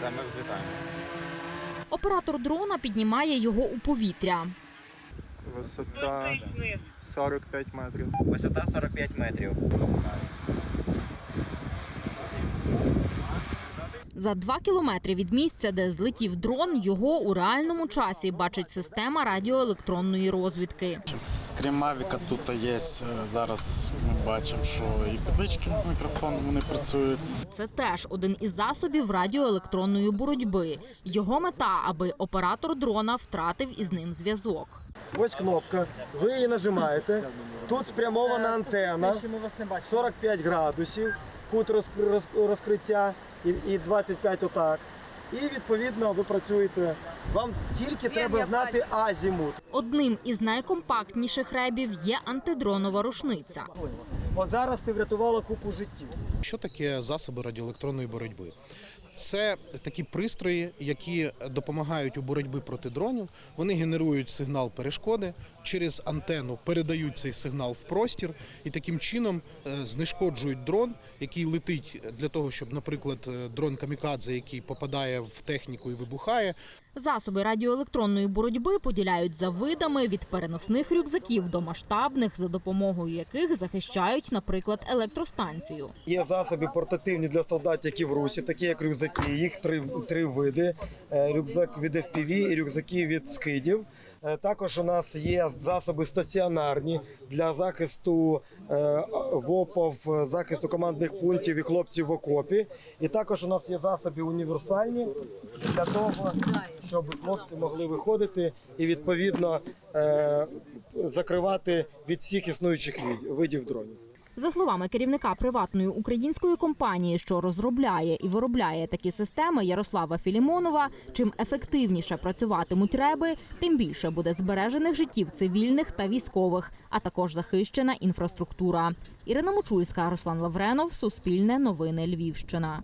Все, ми взлітаємо. Оператор дрона піднімає його у повітря. Висота 45 метрів. Висота 45 метрів. За два кілометри від місця, де злетів дрон, його у реальному часі бачить система радіоелектронної розвідки. Крім Мавіка, тут є е, зараз. Ми бачимо, що і петлички мікрофон вони працюють. Це теж один із засобів радіоелектронної боротьби. Його мета, аби оператор дрона втратив із ним зв'язок. Ось кнопка, ви її нажимаєте. Тут спрямована антенна 45 градусів, кут роз- роз- розкриття і, і 25 отак. І відповідно ви працюєте. Вам тільки треба знати азімут. Одним із найкомпактніших ребів є антидронова рушниця. О зараз ти врятувала купу життів. Що таке засоби радіоелектронної боротьби? Це такі пристрої, які допомагають у боротьбі проти дронів. Вони генерують сигнал перешкоди, через антенну передають цей сигнал в простір і таким чином е, знешкоджують дрон, який летить для того, щоб, наприклад, е, дрон камікадзе, який попадає в техніку і вибухає, Засоби радіоелектронної боротьби поділяють за видами від переносних рюкзаків до масштабних, за допомогою яких захищають, наприклад, електростанцію. Є засоби портативні для солдат, які в русі, такі як рюкзаки. Їх три, три види: Е, рюкзак від FPV і рюкзаки від скидів. Е, Також у нас є засоби стаціонарні для захисту е, ВОПів, е, захисту командних пунктів і хлопців в окопі. І також у нас є засоби універсальні для того, щоб хлопці могли виходити і відповідно закривати від всіх існуючих видів дронів. За словами керівника приватної української компанії, що розробляє і виробляє такі системи Ярослава Філімонова, чим ефективніше працюватимуть реби, тим більше буде збережених життів цивільних та військових, а також захищена інфраструктура. Ірина Мочульська, Руслан Лавренов, Суспільне новини Львівщина.